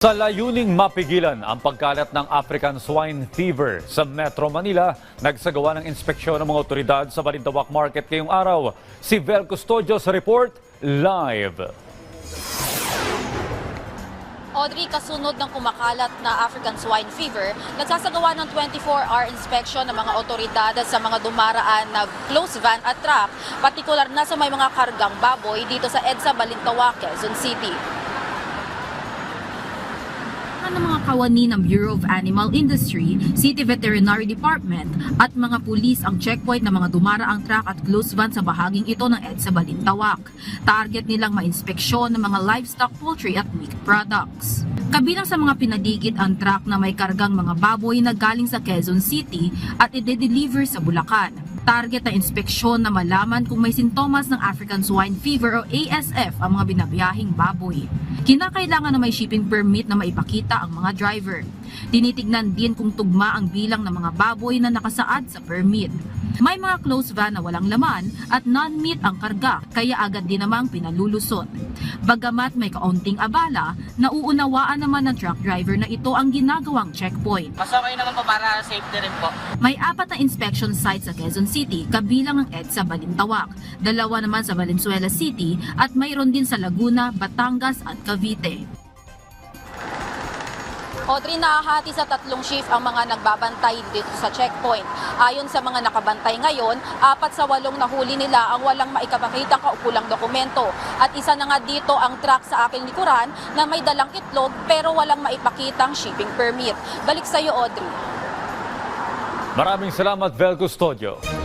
Sa layuning mapigilan ang pagkalat ng African Swine Fever sa Metro Manila, nagsagawa ng inspeksyon ng mga otoridad sa Balintawak Market ngayong araw. Si Vel Custodio sa report live. Audrey, kasunod ng kumakalat na African swine fever, nagsasagawa ng 24-hour inspection ng mga otoridad sa mga dumaraan na close van at truck, partikular na sa may mga kargang baboy dito sa EDSA Balintawak, Quezon City. Ng mga kawani ng Bureau of Animal Industry, City Veterinary Department at mga pulis ang checkpoint ng mga dumaraang truck at close van sa bahaging ito ng EDSA Balintawak. Target nilang mainspeksyon ng mga livestock, poultry at meat products. Kabilang sa mga pinadigit ang truck na may kargang mga baboy na galing sa Quezon City at ide-deliver sa Bulacan. Target na inspeksyon na malaman kung may sintomas ng African Swine Fever o ASF ang mga binabiyahing baboy. Kinakailangan na may shipping permit na maipakita ang mga driver. Tinitignan din kung tugma ang bilang ng mga baboy na nakasaad sa permit. May mga close van na walang laman at non-meat ang karga kaya agad din namang pinalulusot. Bagamat may kaunting abala, nauunawaan naman ng truck driver na ito ang ginagawang checkpoint. Mas okay naman po para safety rin po. May apat na inspection sites sa Quezon City, kabilang ang EDSA Balintawak, dalawa naman sa Valenzuela City at mayroon din sa Laguna, Batangas at Cavite. Audrey, nahahati sa tatlong shift ang mga nagbabantay dito sa checkpoint. Ayon sa mga nakabantay ngayon, apat sa walong nahuli nila ang walang maikapakitang kaukulang dokumento. At isa na nga dito ang truck sa aking likuran na may dalang itlog pero walang maipakitang shipping permit. Balik sa iyo, Audrey. Maraming salamat, Vel Custodio.